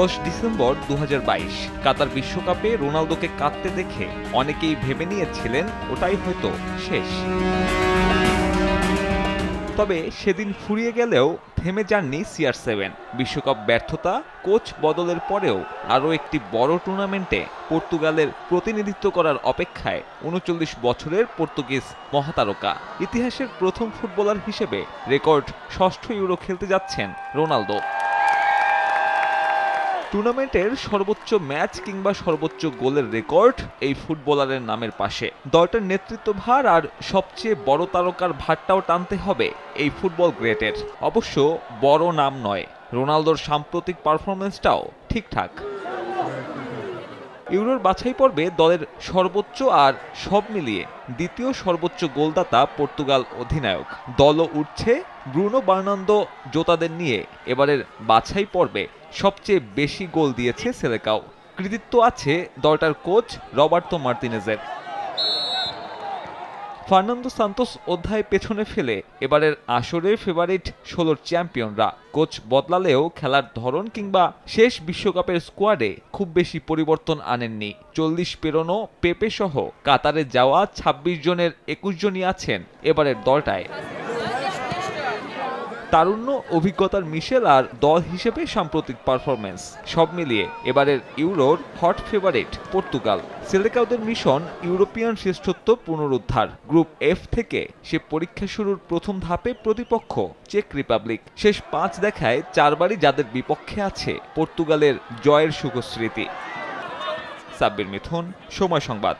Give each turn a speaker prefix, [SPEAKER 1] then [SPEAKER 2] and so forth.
[SPEAKER 1] দশ ডিসেম্বর দু হাজার বাইশ, কাতার বিশ্বকাপে রোনালদোকে কাঁদতে দেখে অনেকেই ভেবে নিয়েছিলেন ওটাই হয়তো শেষ। তবে সেদিন ফুরিয়ে গেলেও থেমে যাননি সিআর সেভেন। বিশ্বকাপ ব্যর্থতা, কোচ বদলের পরেও আরও একটি বড় টুর্নামেন্টে পর্তুগালের প্রতিনিধিত্ব করার অপেক্ষায় উনচল্লিশ বছরের পর্তুগিজ মহাতারকা। ইতিহাসের প্রথম ফুটবলার হিসেবে রেকর্ড ষষ্ঠ ইউরো খেলতে যাচ্ছেন রোনালদো। টুর্নামেন্টের সর্বোচ্চ ম্যাচ কিংবা সর্বোচ্চ গোলের রেকর্ড এই ফুটবলারের নামের পাশে। দলটার নেতৃত্বভার আর সবচেয়ে বড় তারকার ভারটাও টানতে হবে এই ফুটবল গ্রেটের। অবশ্য বড় নাম নয়, রোনালদোর সাম্প্রতিক পারফরমেন্সটাও ঠিকঠাক। ইউরোর বাছাই পর্বে দলের সর্বোচ্চ আর সব মিলিয়ে দ্বিতীয় সর্বোচ্চ গোলদাতা পর্তুগাল অধিনায়ক। দলও উঠছে। ব্রুনো বার্নান্দো জোতাদের নিয়ে এবারের বাছাই পর্বে সবচেয়ে বেশি গোল দিয়েছে সেলেকাও। কৃতিত্ব আছে দলটার কোচ রবার্তো মার্তিনেজের। ফার্নান্দো সান্তোস অধ্যায় পেছনে ফেলে এবারের আসরের ফেভারিট ষোলোর চ্যাম্পিয়নরা কোচ বদলালেও খেলার ধরন কিংবা শেষ বিশ্বকাপের স্কোয়াডে খুব বেশি পরিবর্তন আনেননি। চল্লিশ পেরোনো পেপে সহ কাতারে যাওয়া ২৬ জনের একুশ জনই আছেন এবারের দলটায়। তারুণ্য, অভিজ্ঞতার মিশেল আর দল হিসেবে সাম্প্রতিক পারফরমেন্স সব মিলিয়ে এবারের ইউরোর হট ফেভারিট পর্তুগাল। সেলেকাউদের মিশন ইউরোপিয়ান শ্রেষ্ঠত্ব পুনরুদ্ধার। গ্রুপ এফ থেকে সে পরীক্ষা শুরুর প্রথম ধাপে প্রতিপক্ষ চেক রিপাবলিক। শেষ পাঁচ দেখায় চারবারই যাদের বিপক্ষে আছে পর্তুগালের জয়ের সুখস্মৃতি। সাব্বির মিথুন, সময় সংবাদ।